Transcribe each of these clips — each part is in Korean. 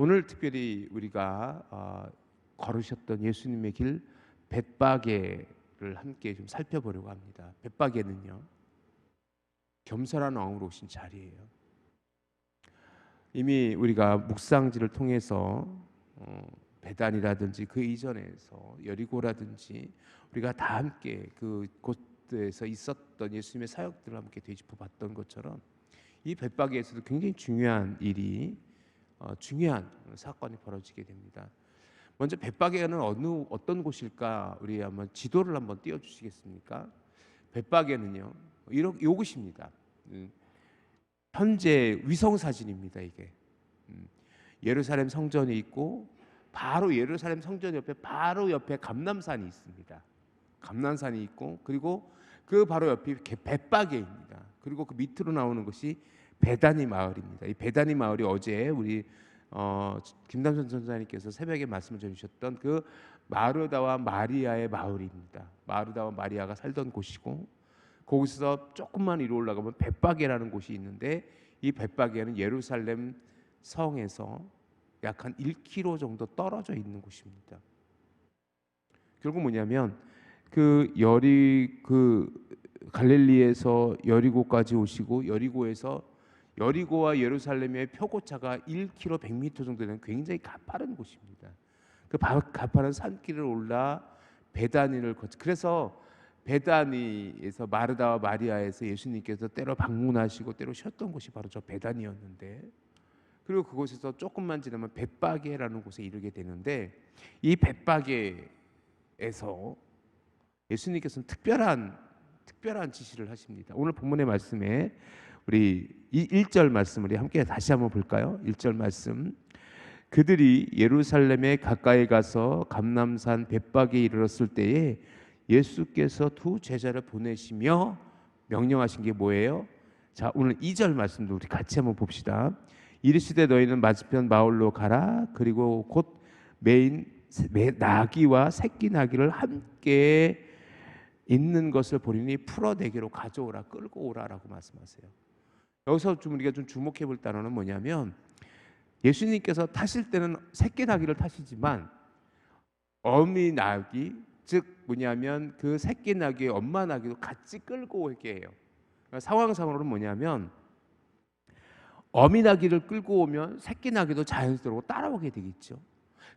오늘 특별히 우리가 어, 걸으셨던 예수님의 길 벳바게를 함께 좀 살펴보려고 합니다. 벳바게는요 겸손한 왕으로 오신 자리예요. 이미 우리가 묵상지를 통해서 어, 배단이라든지 그 이전에서 여리고라든지 우리가 다 함께 그 곳에서 있었던 예수님의 사역들을 함께 되짚어 봤던 것처럼 이 벳바게에서도 굉장히 중요한 일이 어, 중요한 사건이 벌어지게 됩니다. 먼저 벳바게는 어느 어떤 곳일까? 우리 한번 지도를 한번 띄워 주시겠습니까? 벳바게는요. 이렇게 요것입니다. 음, 현재 위성 사진입니다. 이게 음, 예루살렘 성전이 있고 바로 예루살렘 성전 옆에 바로 옆에 감남산이 있습니다. 감남산이 있고 그리고 그 바로 옆이 벳바게입니다. 그리고 그 밑으로 나오는 것이 베다니 마을입니다. 이 베다니 마을이 어제 우리 어, 김담선 전사님께서 새벽에 말씀을 전주셨던 그 마르다와 마리아의 마을입니다. 마르다와 마리아가 살던 곳이고 거기서 조금만 위로 올라가면 벳바게라는 곳이 있는데 이 벳바게는 예루살렘 성에서 약 한 1km 정도 떨어져 있는 곳입니다. 결국 뭐냐면 그 여리 그 갈릴리에서 여리고까지 오시고 여리고에서 여리고와 예루살렘의 표고차가 1km 100m 정도 되는 굉장히 가파른 곳입니다. 그 가파른 산길을 올라 베다니를 거쳐 그래서 베다니에서 마르다와 마리아에서 예수님께서 때로 방문하시고 때로 쉬었던 곳이 바로 저 베다니였는데 그리고 그곳에서 조금만 지나면 벳바게라는 곳에 이르게 되는데 이 벳바게에서 예수님께서는 특별한 특별한 지시를 하십니다. 오늘 본문의 말씀에 우리 이 1절 말씀을 함께 다시 한번 볼까요? 1절 말씀. 그들이 예루살렘에 가까이 가서 감남산 벳박에 이르렀을 때에 예수께서 두 제자를 보내시며 명령하신 게 뭐예요? 자, 오늘 2절 말씀도 우리 같이 한번 봅시다. 이르시되 너희는 맞은편 마을로 가라. 그리고 곧 메인 나귀와 새끼 나귀를 함께 있는 것을 보리니 풀어내기로 가져오라 끌고 오라라고 말씀하세요. 여기서 좀 우리가 좀 주목해 볼 단어는 뭐냐면 예수님께서 타실 때는 새끼 나귀를 타시지만 어미 나귀 즉 뭐냐면 그 새끼 나귀의 엄마 나귀도 같이 끌고 오게 해요. 그러니까 상황상으로는 뭐냐면 어미 나귀를 끌고 오면 새끼 나귀도 자연스럽고 따라오게 되겠죠.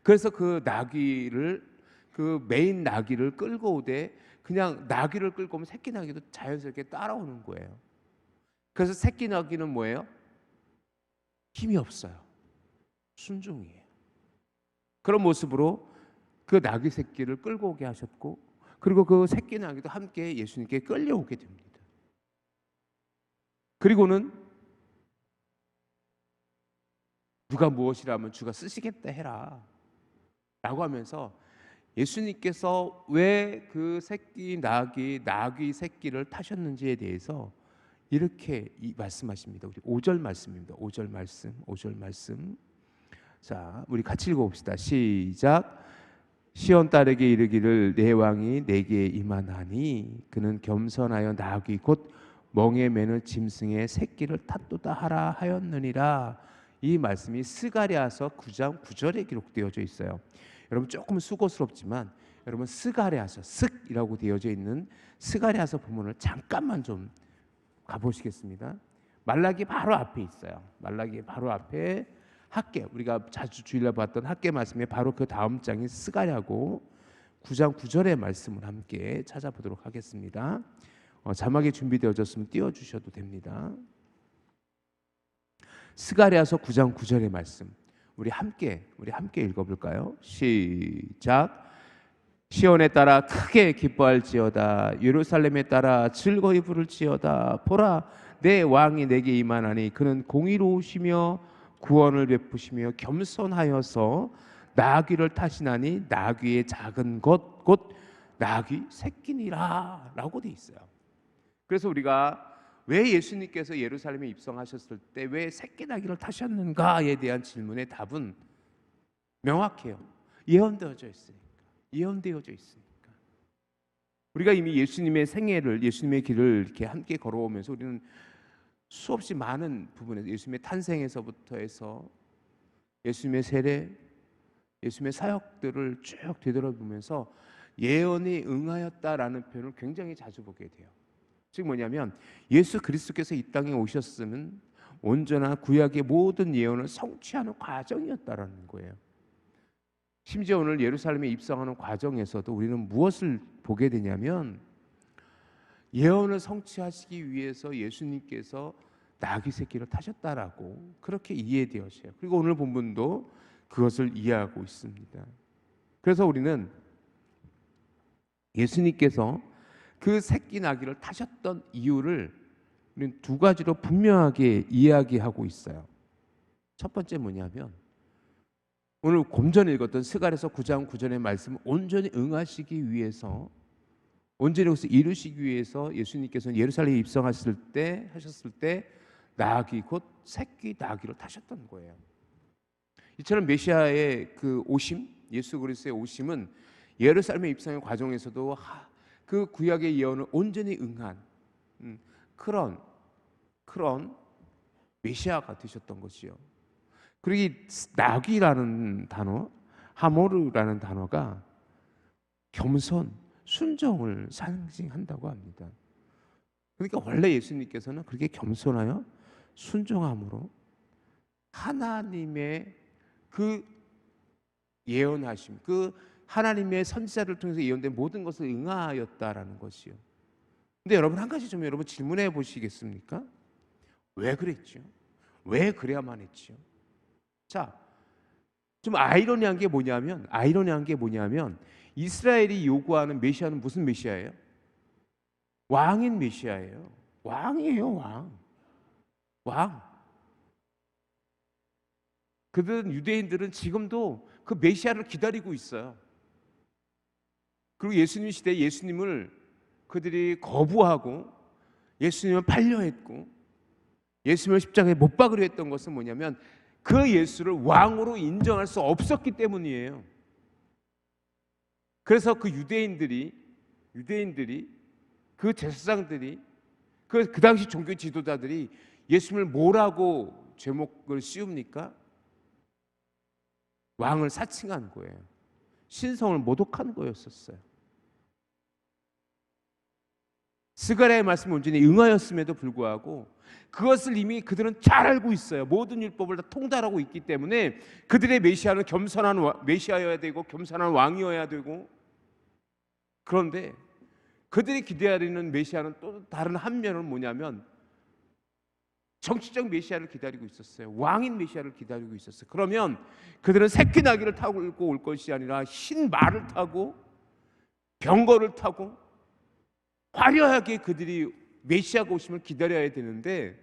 그래서 그 나귀를 그 메인 나귀를 끌고 오되 그냥 나귀를 끌고 오면 새끼 나귀도 자연스럽게 따라오는 거예요. 그래서 새끼 나귀는 뭐예요? 힘이 없어요. 순종이에요. 그런 모습으로 그 나귀 새끼를 끌고 오게 하셨고 그리고 그 새끼 나귀도 함께 예수님께 끌려오게 됩니다. 그리고는 누가 무엇이라면 주가 쓰시겠다 해라 라고 하면서 예수님께서 왜 그 새끼 나귀 나귀 새끼를 타셨는지에 대해서 이렇게 말씀하십니다. 우리 5절 말씀입니다. 5절 말씀. 5절 말씀. 자, 우리 같이 읽어 봅시다. 시작. 시온 딸에게 이르기를 내 왕이 내게 임하나니 그는 겸손하여 나귀 곧 멍에 매는 짐승의 새끼를 탓도다 하라 하였느니라. 이 말씀이 스가랴서 9장 9절에 기록되어져 있어요. 여러분 조금 수고스럽지만 여러분 스가랴서 쓱이라고 되어져 있는 스가랴서 부문을 잠깐만 좀 가보시겠습니다. 말라기 바로 앞에 있어요. 말라기 바로 앞에 학계 우리가 자주 주일날 봤던 학계 말씀에 바로 그 다음 장이 스가랴고 9장 9절의 말씀을 함께 찾아보도록 하겠습니다. 어, 자막이 준비되어졌으면 띄워 주셔도 됩니다. 스가랴서 9장 9절의 말씀. 우리 함께 우리 함께 읽어 볼까요? 시작. 시온에 따라 크게 기뻐할지어다 예루살렘에 따라 즐거이 부를지어다 보라 내 왕이 내게 임하나니 그는 공의로우시며 구원을 베푸시며 겸손하여서 나귀를 타시나니 나귀의 작은 것 곧 나귀 새끼니라라고 돼 있어요. 그래서 우리가 왜 예수님께서 예루살렘에 입성하셨을 때 왜 새끼 나귀를 타셨는가에 대한 질문의 답은 명확해요. 예언되어져 있으니. 예언되어져 있으니까. 우리가 이미 예수님의 생애를 예수님의 길을 이렇게 함께 걸어오면서 우리는 수없이 많은 부분에서 예수님의 탄생에서부터 해서 예수님의 세례, 예수님의 사역들을 쭉 되돌아보면서 예언이 응하였다라는 표현을 굉장히 자주 보게 돼요. 즉 뭐냐면 예수 그리스도께서 이 땅에 오셨으면 온전한 구약의 모든 예언을 성취하는 과정이었다라는 거예요. 심지어 오늘 예루살렘에 입성하는 과정에서도 우리는 무엇을 보게 되냐면 예언을 성취하시기 위해서 예수님께서 나귀 새끼를 타셨다라고 그렇게 이해되어져요. 그리고 오늘 본문도 그것을 이해하고 있습니다. 그래서 우리는 예수님께서 그 새끼 나귀를 타셨던 이유를 우리는 두 가지로 분명하게 이야기하고 있어요. 첫 번째 뭐냐면 오늘 곰전에 읽었던 스갈에서 9장 9절의 말씀 온전히 응하시기 위해서 온전히 것을 이루시기 위해서 예수님께서는 예루살렘에 입성하셨을 때 하셨을 때 나귀 곧 새끼 나귀를 타셨던 거예요. 이처럼 메시아의 그 오심, 예수 그리스도의 오심은 예루살렘에 입성의 과정에서도 하, 그 구약의 예언을 온전히 응한 음, 그런 그런 메시아가 되셨던 것이요. 그리고 이 나귀라는 단어, 하모르라는 단어가 겸손, 순정을 상징한다고 합니다. 그러니까 원래 예수님께서는 그렇게 겸손하여 순종함으로 하나님의 그 예언하심, 그 하나님의 선지자를 통해서 예언된 모든 것을 응하였다라는 것이요. 근데 여러분 한 가지 좀 여러분 질문해 보시겠습니까? 왜 그랬죠? 왜 그래야만 했죠? 자, 좀 아이러니한 게 뭐냐면 아이러니한 게 뭐냐면 이스라엘이 요구하는 메시아는 무슨 메시아예요? 왕인 메시아예요. 왕이에요, 왕. 왕. 그들은 유대인들은 지금도 그 메시아를 기다리고 있어요. 그리고 예수님 시대 예수님을 그들이 거부하고 예수님을 팔려 했고 예수님을 십자가에 못 박으려 했던 것은 뭐냐면 그 예수를 왕으로 인정할 수 없었기 때문이에요. 그래서 그 유대인들이 유대인들이 그 제사장들이 그, 그 당시 종교 지도자들이 예수님을 뭐라고 제목을 씌웁니까? 왕을 사칭한 거예요. 신성을 모독한 거였었어요. 스가랴의 말씀이 온전히 응하였음에도 불구하고 그것을 이미 그들은 잘 알고 있어요. 모든 율법을 다 통달하고 있기 때문에 그들의 메시아는 겸손한 와, 메시아여야 되고 겸손한 왕이어야 되고 그런데 그들이 기대하는 메시아는 또 다른 한 면은 뭐냐면 정치적 메시아를 기다리고 있었어요. 왕인 메시아를 기다리고 있었어요. 그러면 그들은 새끼 나귀를 타고 올 것이 아니라 흰 말을 타고 병거를 타고 화려하게 그들이 메시아가 오심을 기다려야 되는데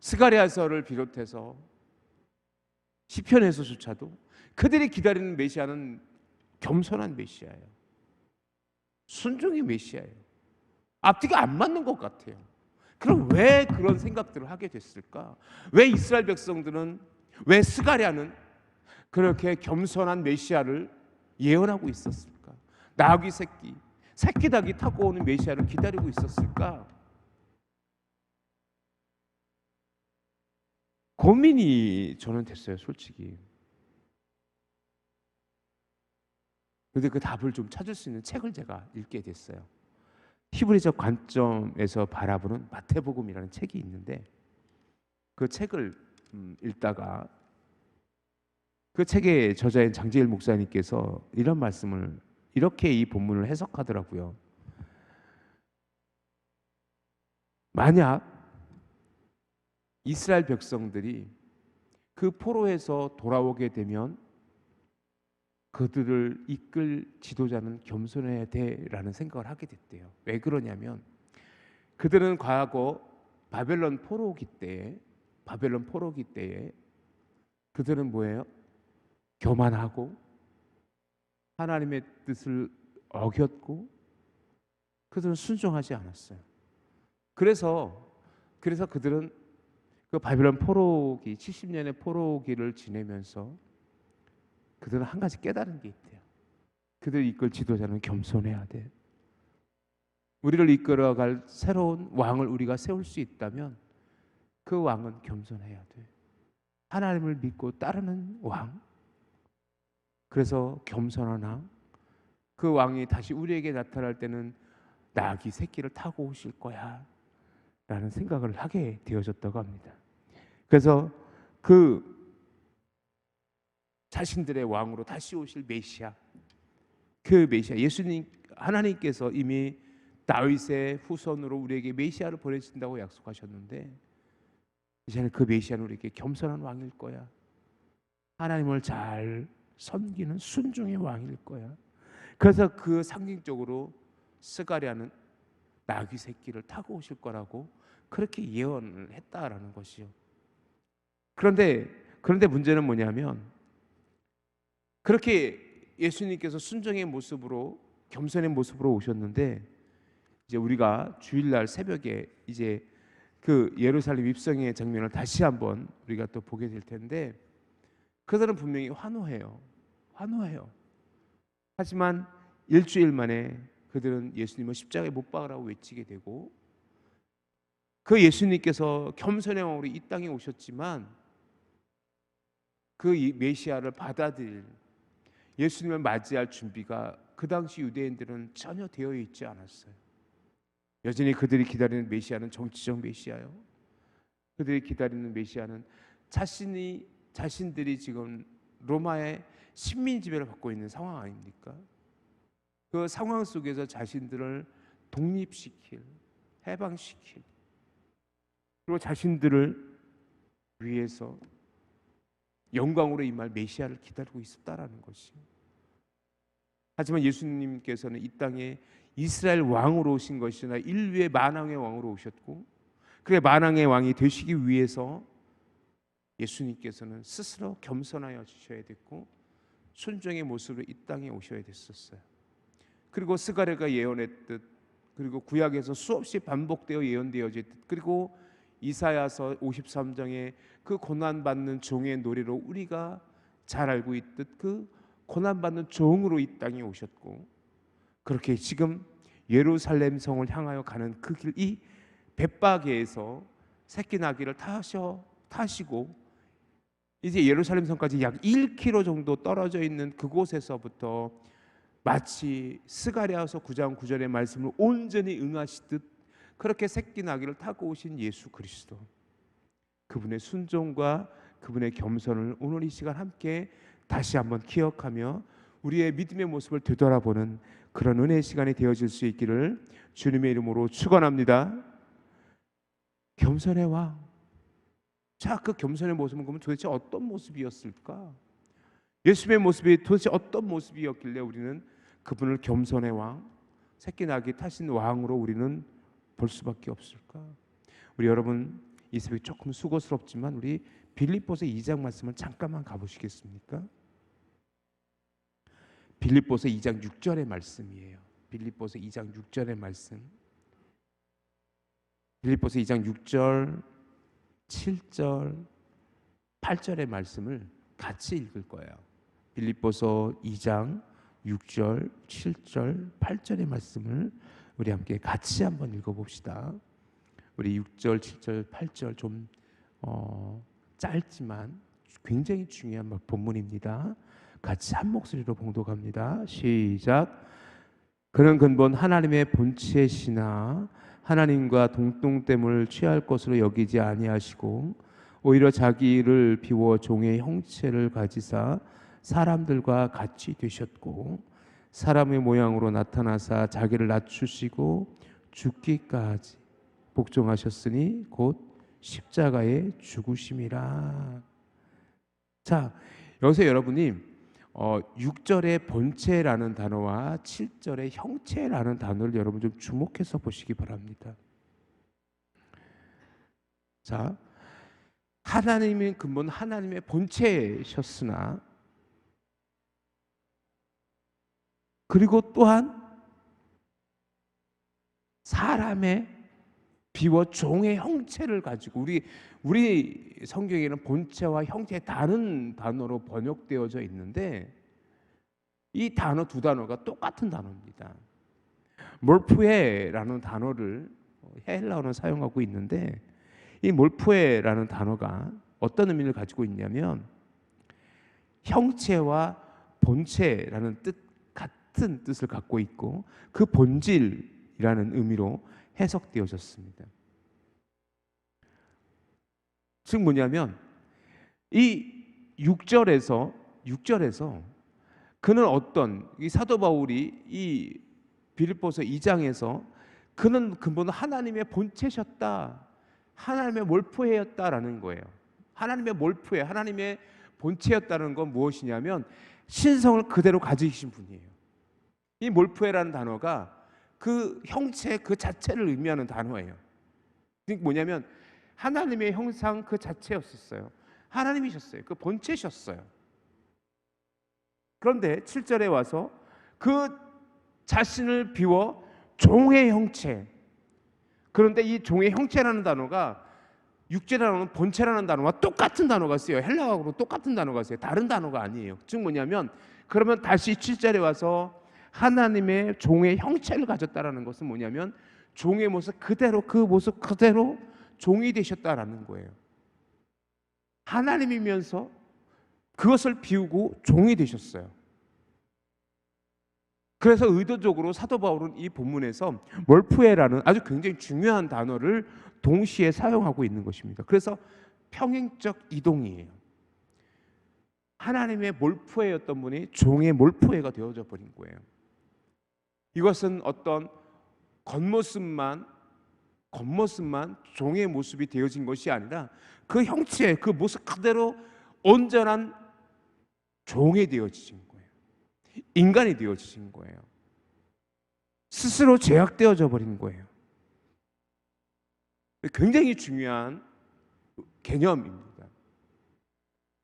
스가리아서를 비롯해서 시편에서조차도 그들이 기다리는 메시아는 겸손한 메시아예요. 순종의 메시아예요. 앞뒤가 안 맞는 것 같아요. 그럼 왜 그런 생각들을 하게 됐을까? 왜 이스라엘 백성들은 왜 스가랴는 그렇게 겸손한 메시아를 예언하고 있었을까? 나귀 새끼, 새끼 닭이 타고 오는 메시아를 기다리고 있었을까? 고민이 저는 됐어요, 솔직히. 근데 그 답을 좀 찾을 수 있는 책을 제가 읽게 됐어요. 히브리적 관점에서 바라보는 마태복음이라는 책이 있는데 그 책을 음, 읽다가 그 책의 저자인 장재일 목사님께서 이런 말씀을 이렇게 이 본문을 해석하더라고요. 만약 이스라엘 백성들이 그 포로에서 돌아오게 되면 그들을 이끌 지도자는 겸손해야 돼라는 생각을 하게 됐대요. 왜 그러냐면 그들은 과거 바벨론 포로기 때에 바벨론 포로기 때에 그들은 뭐예요? 교만하고 하나님의 뜻을 어겼고 그들은 순종하지 않았어요. 그래서 그래서 그들은 그 바벨론 포로기 70년의 포로기를 지내면서 그들은 한 가지 깨달은 게 있대요. 그들 이끌 지도자는 겸손해야 돼. 우리를 이끌어갈 새로운 왕을 우리가 세울 수 있다면 그 왕은 겸손해야 돼. 하나님을 믿고 따르는 왕. 그래서 겸손한 왕. 그 왕이 다시 우리에게 나타날 때는 나귀 새끼를 타고 오실 거야. 라는 생각을 하게 되어졌다고 합니다. 그래서 그 자신들의 왕으로 다시 오실 메시아 그 메시아 예수님 하나님께서 이미 다윗의 후손으로 우리에게 메시아를 보내신다고 약속하셨는데 이제는 그 메시아는 우리에게 겸손한 왕일 거야. 하나님을 잘 섬기는 순종의 왕일 거야. 그래서 그 상징적으로 스가랴는 나귀 새끼를 타고 오실 거라고 그렇게 예언을 했다라는 것이요. 그런데 그런데 문제는 뭐냐면 그렇게 예수님께서 순종의 모습으로 겸손의 모습으로 오셨는데 이제 우리가 주일날 새벽에 이제 그 예루살렘 입성의 장면을 다시 한번 우리가 또 보게 될 텐데 그들은 분명히 환호해요. 환호해요. 하지만 일주일 만에 그들은 예수님을 십자가에 못 박으라고 외치게 되고 그 예수님께서 겸손의 왕으로 이 땅에 오셨지만 그이 메시아를 받아들일 예수님을 맞이할 준비가 그 당시 유대인들은 전혀 되어 있지 않았어요. 여전히 그들이 기다리는 메시아는 정치적 메시아요. 그들이 기다리는 메시아는 자신이 자신들이 지금 로마의 식민 지배를 받고 있는 상황 아닙니까? 그 상황 속에서 자신들을 독립시킬, 해방시킬, 그리고 자신들을 위해서 영광으로 임할 메시아를 기다리고 있었다라는 것이. 하지만 예수님께서는 이 땅에 이스라엘 왕으로 오신 것이 아니라 인류의 만왕의 왕으로 오셨고, 그래 만왕의 왕이 되시기 위해서 예수님께서는 스스로 겸손하여 주셔야 됐고 순종의 모습으로 이 땅에 오셔야 됐었어요. 그리고 스가랴가 예언했듯 그리고 구약에서 수없이 반복되어 예언되어졌듯 그리고 이사야서 53장에 그 고난 받는 종의 노래로 우리가 잘 알고 있듯 그 고난 받는 종으로 이 땅에 오셨고 그렇게 지금 예루살렘 성을 향하여 가는 그 길 이 벳바게에서 새끼 나귀를 타셔 타시고 이제 예루살렘 성까지 약 1km 정도 떨어져 있는 그곳에서부터 마치 스가랴서 9장 9절의 말씀을 온전히 응하시듯 그렇게 새끼 나귀를 타고 오신 예수 그리스도 그분의 순종과 그분의 겸손을 오늘 이 시간 함께 다시 한번 기억하며 우리의 믿음의 모습을 되돌아보는 그런 은혜의 시간이 되어질 수 있기를 주님의 이름으로 축원합니다. 겸손의 왕. 자, 그 겸손의 모습은 그러면 도대체 어떤 모습이었을까? 예수님의 모습이 도대체 어떤 모습이었길래 우리는 그분을 겸손의 왕, 새끼 나귀 타신 왕으로 우리는 볼 수밖에 없을까? 우리 여러분 이 새벽 조금 수고스럽지만 우리 빌립보서 2장 말씀을 잠깐만 가보시겠습니까? 빌립보서 2장 6절의 말씀이에요. 빌립보서 2장 6절의 말씀. 빌립보서 2장 6절, 7절, 8절의 말씀을 같이 읽을 거예요. 빌립보서 2장 6절, 7절, 8절의 말씀을 우리 함께 같이 한번 읽어봅시다. 우리 6절, 7절, 8절 좀 어, 짧지만 굉장히 중요한 본문입니다. 같이 한 목소리로 봉독합니다. 시작. 그는 근본 하나님의 본체시나 하나님과 동등됨을 취할 것으로 여기지 아니하시고 오히려 자기를 비워 종의 형체를 가지사 사람들과 같이 되셨고 사람의 모양으로 나타나사 자기를 낮추시고 죽기까지 복종하셨으니 곧 십자가에 죽으심이라. 자, 여기서 여러분이 어, 6절의 본체라는 단어와 7절의 형체라는 단어를 여러분 좀 주목해서 보시기 바랍니다. 자, 하나님의 근본 하나님의 본체셨으나 그리고 또한 사람의 비워 종의 형체를 가지고 우리 우리 성경에는 본체와 형체 다른 단어로 번역되어져 있는데 이 단어 두 단어가 똑같은 단어입니다. 몰프에라는 단어를 헬라어는 사용하고 있는데 이 몰프에라는 단어가 어떤 의미를 가지고 있냐면 형체와 본체라는 뜻 같은 뜻을 갖고 있고 그 본질이라는 의미로 해석되어졌습니다. 즉 뭐냐면 이 6절에서 6절에서 그는 어떤 이 사도 바울이 이 빌립보서 2장에서 그는 근본 하나님의 본체셨다. 하나님의 몰표였다라는 거예요. 하나님의 몰표에 하나님의 본체였다는 건 무엇이냐면 신성을 그대로 가지신 분이에요. 이 몰표에라는 단어가 그 형체 그 자체를 의미하는 단어예요. 그러니까 뭐냐면 하나님의 형상 그 자체였었어요. 하나님이셨어요. 그 본체셨어요. 그런데 7절에 와서 그 자신을 비워 종의 형체. 그런데 이 종의 형체라는 단어가 육체라는 본체라는 단어와 똑같은 단어가 쓰여요. 헬라어로 똑같은 단어가 쓰여요. 다른 단어가 아니에요. 즉 뭐냐면 그러면 다시 7절에 와서 하나님의 종의 형체를 가졌다라는 것은 뭐냐면 종의 모습 그대로 그 모습 그대로 종이 되셨다라는 거예요. 하나님이면서 그것을 비우고 종이 되셨어요. 그래서 의도적으로 사도 바울은 이 본문에서 몰프에라는 아주 굉장히 중요한 단어를 동시에 사용하고 있는 것입니다. 그래서 평행적 이동이에요. 하나님의 몰프에였던 분이 종의 몰프에가 되어져 버린 거예요. 이것은 어떤 겉모습만 겉모습만 종의 모습이 되어진 것이 아니라 그 형체, 그 모습 그대로 온전한 종이 되어지신 거예요. 인간이 되어지신 거예요. 스스로 제약되어져 버린 거예요. 굉장히 중요한 개념입니다.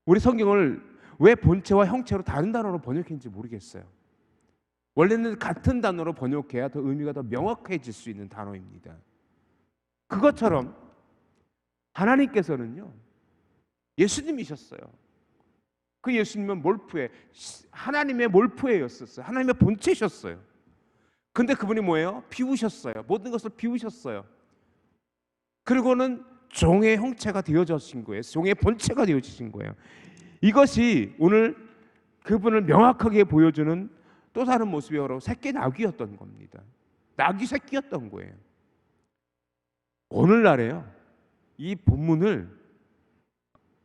우리 성경을 왜 본체와 형체로 다른 단어로 번역했는지 모르겠어요. 원래는 같은 단어로 번역해야 더 의미가 더 명확해질 수 있는 단어입니다. 그것처럼 하나님께서는요 예수님이셨어요. 그 예수님은 몰프에 하나님의 몰프에였었어요. 하나님의 본체셨어요. 근데 그분이 뭐예요? 비우셨어요. 모든 것을 비우셨어요. 그리고는 종의 형체가 되어졌신 거예요. 종의 본체가 되어지신 거예요. 이것이 오늘 그분을 명확하게 보여주는 또 다른 모습이 바로 새끼 낙이었던 겁니다. 낙이 새끼였던 거예요. 오늘날에요. 이 본문을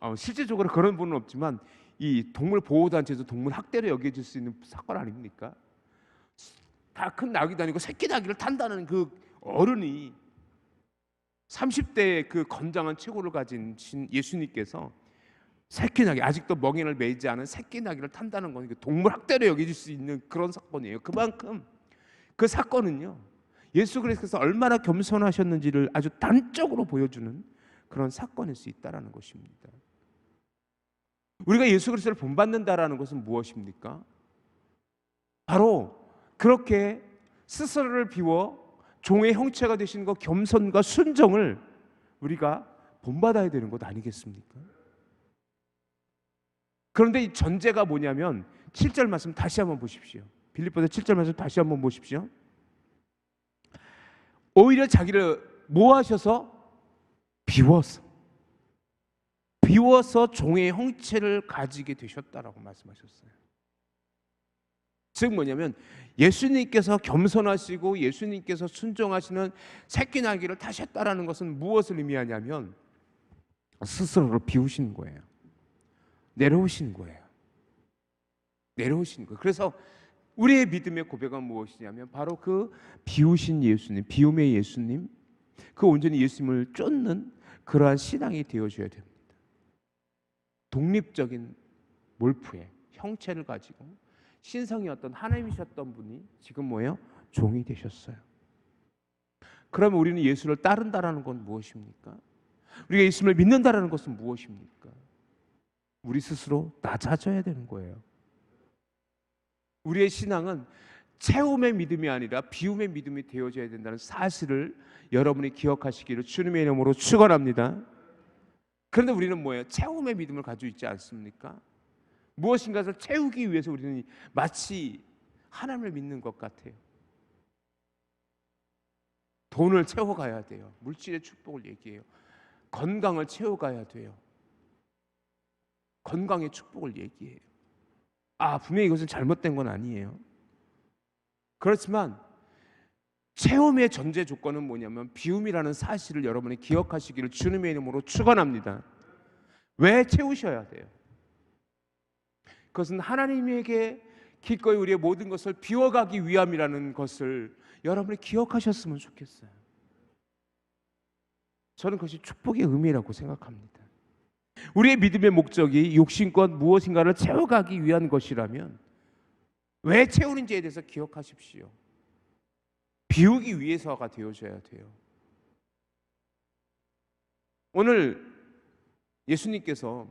어, 실제적으로 그런 분은 없지만 이 동물 보호 단체에서 동물 학대로 여겨질 수 있는 사건 아닙니까? 다 큰 낙이 다니고 새끼 낙이를 탄다는 그 어른이 30대의 그 건장한 체구를 가진 예수님께서 새끼 낙이 아직도 멍에를 매지 않은 새끼 낙이를 탄다는 건 동물 학대로 여겨질 수 있는 그런 사건이에요. 그만큼 그 사건은요. 예수 그리스도께서 얼마나 겸손하셨는지를 아주 단적으로 보여주는 그런 사건일 수 있다라는 것입니다. 우리가 예수 그리스도를 본받는다라는 것은 무엇입니까? 바로 그렇게 스스로를 비워 종의 형체가 되시는 것 겸손과 순정을 우리가 본받아야 되는 것 아니겠습니까? 그런데 이 전제가 뭐냐면 7절 말씀 다시 한번 보십시오. 빌립보서 7절 말씀 다시 한번 보십시오. 오히려 자기를 뭐 하셔서 비워서 비워서 종의 형체를 가지게 되셨다라고 말씀하셨어요. 즉 뭐냐면 예수님께서 겸손하시고 예수님께서 순종하시는 새끼 나기를 타셨다라는 것은 무엇을 의미하냐면 스스로를 비우시는 거예요. 내려오시는 거예요. 내려오시는 거예요. 그래서 우리의 믿음의 고백은 무엇이냐면 바로 그 비우신 예수님, 비움의 예수님, 그 온전히 예수님을 쫓는 그러한 신앙이 되어줘야 됩니다. 독립적인 몰프의 형체를 가지고 신성이었던 하나님이셨던 분이 지금 뭐예요? 종이 되셨어요. 그러면 우리는 예수를 따른다라는 건 무엇입니까? 우리가 예수를 믿는다라는 것은 무엇입니까? 우리 스스로 낮아져야 되는 거예요. 우리의 신앙은 체험의 믿음이 아니라 비움의 믿음이 되어져야 된다는 사실을 여러분이 기억하시기를 주님의 이름으로 축원합니다. 그런데 우리는 뭐예요? 체험의 믿음을 가지고 있지 않습니까? 무엇인가를 채우기 위해서 우리는 마치 하나님을 믿는 것 같아요. 돈을 채워가야 돼요. 물질의 축복을 얘기해요. 건강을 채워가야 돼요. 건강의 축복을 얘기해요. 아, 분명히 이것은 잘못된 건 아니에요. 그렇지만 체험의 전제 조건은 뭐냐면 비움이라는 사실을 여러분이 기억하시기를 주님의 이름으로 축원합니다. 왜 채우셔야 돼요? 그것은 하나님에게 기꺼이 우리의 모든 것을 비워가기 위함이라는 것을 여러분이 기억하셨으면 좋겠어요. 저는 그것이 축복의 의미라고 생각합니다. 우리의 믿음의 목적이 욕심껏 무엇인가를 채워가기 위한 것이라면 왜 채우는지에 대해서 기억하십시오. 비우기 위해서가 되어져야 돼요. 오늘 예수님께서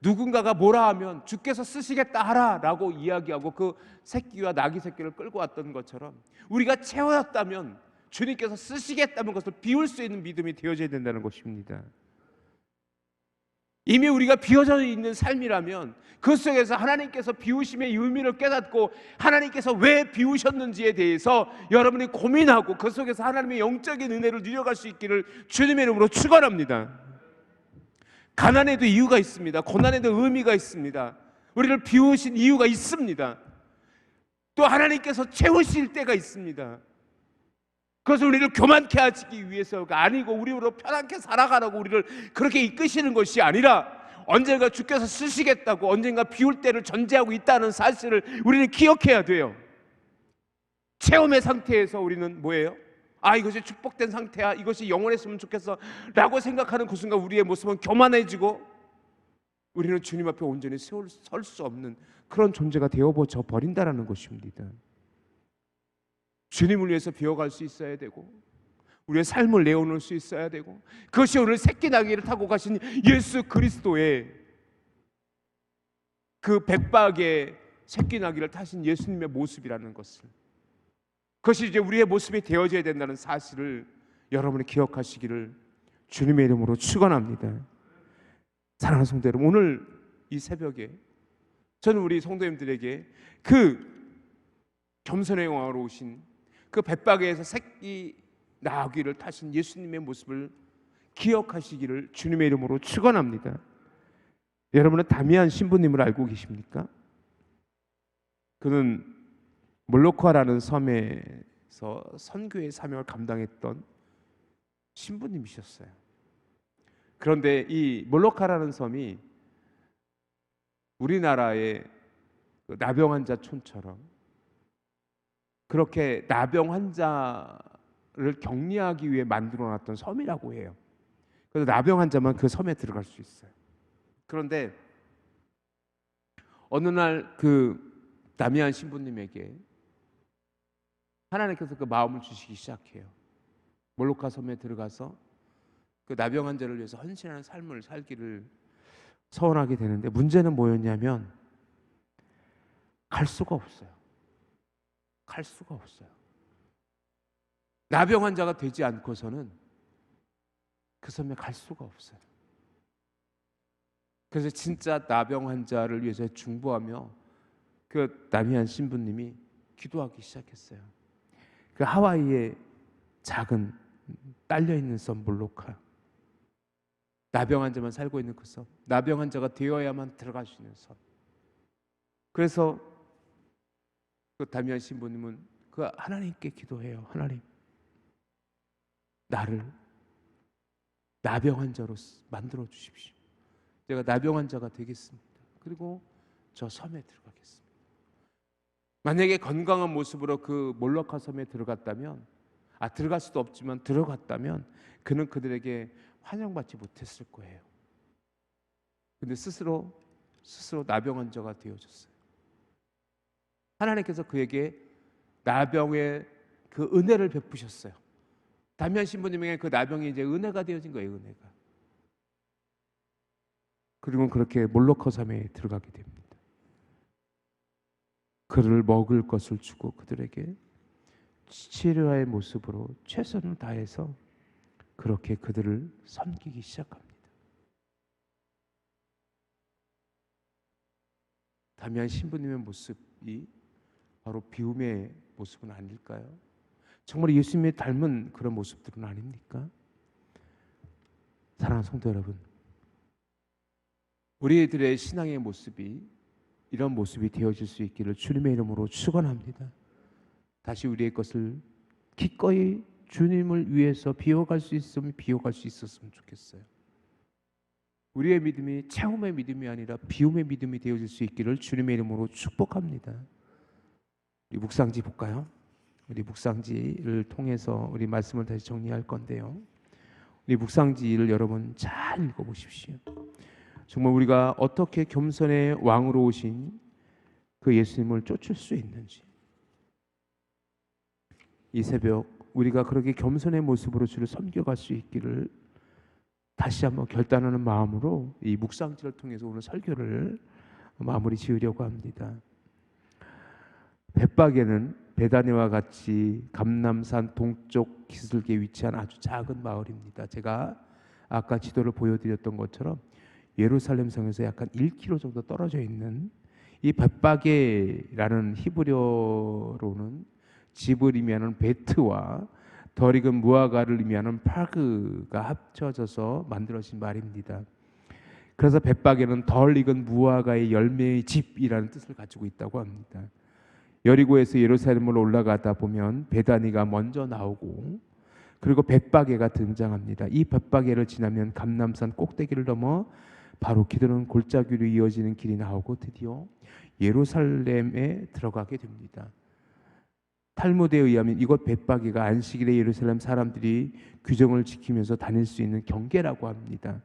누군가가 뭐라 하면 주께서 쓰시겠다 하라라고 이야기하고 그 새끼와 나귀 새끼를 끌고 왔던 것처럼 우리가 채워졌다면 주님께서 쓰시겠다는 것을 비울 수 있는 믿음이 되어져야 된다는 것입니다. 이미 우리가 비워져 있는 삶이라면 그 속에서 하나님께서 비우심의 의미를 깨닫고 하나님께서 왜 비우셨는지에 대해서 여러분이 고민하고 그 속에서 하나님의 영적인 은혜를 누려갈 수 있기를 주님의 이름으로 축원합니다. 가난에도 이유가 있습니다. 고난에도 의미가 있습니다. 우리를 비우신 이유가 있습니다. 또 하나님께서 채우실 때가 있습니다. 그것을 우리를 교만케 하시기 위해서가 아니고 우리로 편하게 살아가라고 우리를 그렇게 이끄시는 것이 아니라 언젠가 주께서 쓰시겠다고 언젠가 비울 때를 전제하고 있다는 사실을 우리는 기억해야 돼요. 체험의 상태에서 우리는 뭐예요? 아 이것이 축복된 상태야 이것이 영원했으면 좋겠어 라고 생각하는 그 순간 우리의 모습은 교만해지고 우리는 주님 앞에 온전히 설 수 없는 그런 존재가 되어버져 버린다라는 것입니다 주님을 위해서 비워갈 수 있어야 되고 우리의 삶을 내어놓을 수 있어야 되고 그것이 오늘 새끼 나귀를 타고 가신 예수 그리스도의 그 백박의 새끼 나귀를 타신 예수님의 모습이라는 것을 그것이 이제 우리의 모습이 되어져야 된다는 사실을 여러분이 기억하시기를 주님의 이름으로 축원합니다. 사랑하는 성도 여러분, 오늘 이 새벽에 저는 우리 성도님들에게 그 겸손의 왕으로 오신 그 벳박에서 새끼 나귀를 타신 예수님의 모습을 기억하시기를 주님의 이름으로 축원합니다. 여러분은 다미안 신부님을 알고 계십니까? 그는 몰로코아라는 섬에서 선교의 사명을 감당했던 신부님이셨어요. 그런데 이 몰로카라는 섬이 우리나라의 그 나병 환자 촌처럼 그렇게 나병 환자를 격리하기 위해 만들어 놨던 섬이라고 해요. 그래서 나병 환자만 그 섬에 들어갈 수 있어요. 그런데 어느 날그 다미안 신부님에게 하나님께서 그 마음을 주시기 시작해요. 몰로카 섬에 들어가서 그 나병 환자를 위해서 헌신하는 삶을 살기를 서원하게 되는데 문제는 뭐였냐면 갈 수가 없어요. 갈 수가 없어요. 나병 환자가 되지 않고서는 그 섬에 갈 수가 없어요. 그래서 진짜 나병 환자를 위해서 중보하며 그 나미안 신부님이 기도하기 시작했어요. 그 하와이의 작은 딸려 있는 섬 몰로카. 나병 환자만 살고 있는 그 섬. 나병 환자가 되어야만 들어갈 수 있는 섬. 그래서 그 다미안 신부님은 그 하나님께 기도해요. 하나님, 나를 나병 환자로 만들어 주십시오. 제가 나병 환자가 되겠습니다. 그리고 저 섬에 들어가겠습니다. 만약에 건강한 모습으로 그 몰로카 섬에 들어갔다면 아 들어갈 수도 없지만 들어갔다면 그는 그들에게 환영받지 못했을 거예요. 근데 스스로 스스로 나병 환자가 되어졌어요. 하나님께서 그에게 나병의 그 은혜를 베푸셨어요. 담면 신부님에게 그 나병이 이제 은혜가 되어진 거예요, 은혜가. 그리고 그렇게 몰로커 섬에 들어가게 됩니다. 그를 먹을 것을 주고 그들에게 치료의 모습으로 최선을 다해서 그렇게 그들을 섬기기 시작합니다. 다미안 신부님의 모습이 바로 비움의 모습은 아닐까요? 정말 예수님의 닮은 그런 모습들은 아닙니까? 사랑하는 성도 여러분, 우리들의 신앙의 모습이 이런 모습이 되어질 수 있기를 주님의 이름으로 축원합니다. 다시 우리의 것을 기꺼이 주님을 위해서 비워갈 수 있으면 비워갈 수 있었으면 좋겠어요. 우리의 믿음이 체험의 믿음이 아니라 비움의 믿음이 되어질 수 있기를 주님의 이름으로 축복합니다. 우리 묵상지 볼까요? 우리 묵상지를 통해서 우리 말씀을 다시 정리할 건데요. 우리 묵상지를 여러분 잘 읽어보십시오. 정말 우리가 어떻게 겸손의 왕으로 오신 그 예수님을 쫓을 수 있는지 이 새벽 우리가 그렇게 겸손의 모습으로 주를 섬겨갈 수 있기를 다시 한번 결단하는 마음으로 이 묵상지를 통해서 오늘 설교를 마무리 지으려고 합니다. 벳박에는 베다니와 같이 감남산 동쪽 기슭에 위치한 아주 작은 마을입니다. 제가 아까 지도를 보여드렸던 것처럼 예루살렘 성에서 약간 1km 정도 떨어져 있는 이 벳바게라는 히브리어로는 집을 의미하는 베트와 덜 익은 무화과를 의미하는 파그가 합쳐져서 만들어진 말입니다. 그래서 벳바게는 덜 익은 무화과의 열매의 집이라는 뜻을 가지고 있다고 합니다. 여리고에서 예루살렘으로 올라가다 보면 베다니가 먼저 나오고 그리고 벳바게가 등장합니다. 이 벳바게를 지나면 감남산 꼭대기를 넘어 바로 기도는 골짜기로 이어지는 길이 나오고 드디어 예루살렘에 들어가게 됩니다. 탈무드에 의하면 이곳 벳바게가 안식일에 예루살렘 사람들이 규정을 지키면서 다닐 수 있는 경계라고 합니다.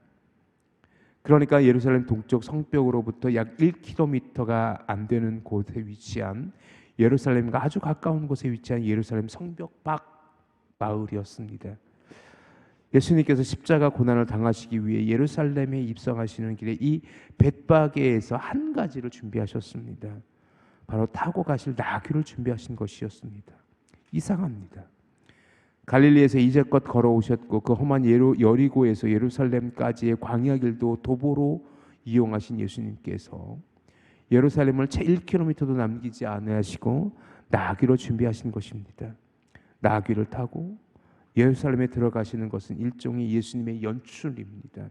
그러니까 예루살렘 동쪽 성벽으로부터 약 1km가 안 되는 곳에 위치한 예루살렘과 아주 가까운 곳에 위치한 예루살렘 성벽 밖 마을이었습니다. 예수님께서 십자가 고난을 당하시기 위해 예루살렘에 입성하시는 길에 이 벳바게에서 한 가지를 준비하셨습니다. 바로 타고 가실 나귀를 준비하신 것이었습니다. 이상합니다. 갈릴리에서 이제껏 걸어오셨고 그 험한 예루, 여리고에서 예루살렘까지의 광야 길도 도보로 이용하신 예수님께서 예루살렘을 채 1km도 남기지 않으시고 나귀로 준비하신 것입니다. 나귀를 타고 예루살렘에 들어가시는 것은 일종의 예수님의 연출입니다.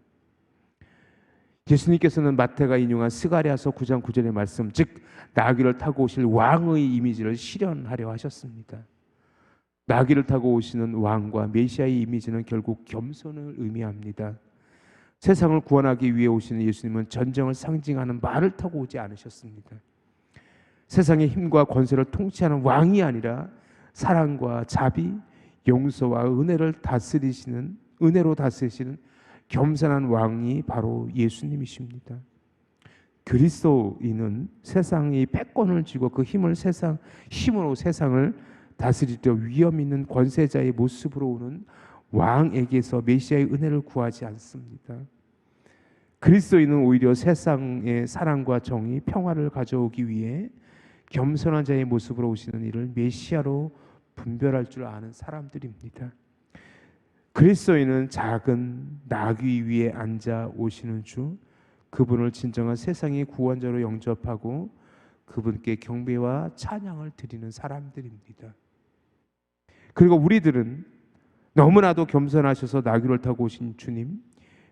예수님께서는 마태가 인용한 스가랴서 9장 9절의 말씀, 즉 나귀를 타고 오실 왕의 이미지를 실현하려 하셨습니다. 나귀를 타고 오시는 왕과 메시아의 이미지는 결국 겸손을 의미합니다. 세상을 구원하기 위해 오시는 예수님은 전쟁을 상징하는 말을 타고 오지 않으셨습니다. 세상의 힘과 권세를 통치하는 왕이 아니라 사랑과 자비, 용서와 은혜를 다스리시는 은혜로 다스리시는 겸손한 왕이 바로 예수님이십니다. 그리스도인은 세상이 패권을 쥐고 그 힘을 세상 힘으로 세상을 다스리려 위험 있는 권세자의 모습으로 오는 왕에게서 메시아의 은혜를 구하지 않습니다. 그리스도인은 오히려 세상의 사랑과 정의, 평화를 가져오기 위해 겸손한 자의 모습으로 오시는 이를 메시아로 분별할 줄 아는 사람들입니다. 그리스도인은 작은 나귀 위에 앉아 오시는 주 그분을 진정한 세상의 구원자로 영접하고 그분께 경배와 찬양을 드리는 사람들입니다. 그리고 우리들은 너무나도 겸손하셔서 나귀를 타고 오신 주님,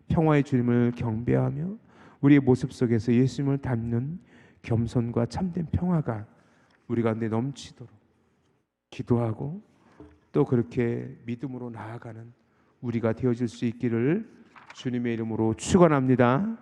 평화의 주님을 경배하며 우리의 모습 속에서 예수님을 닮는 겸손과 참된 평화가 우리 가운데 넘치도록 기도하고 또 그렇게 믿음으로 나아가는 우리가 되어질 수 있기를 주님의 이름으로 축원합니다.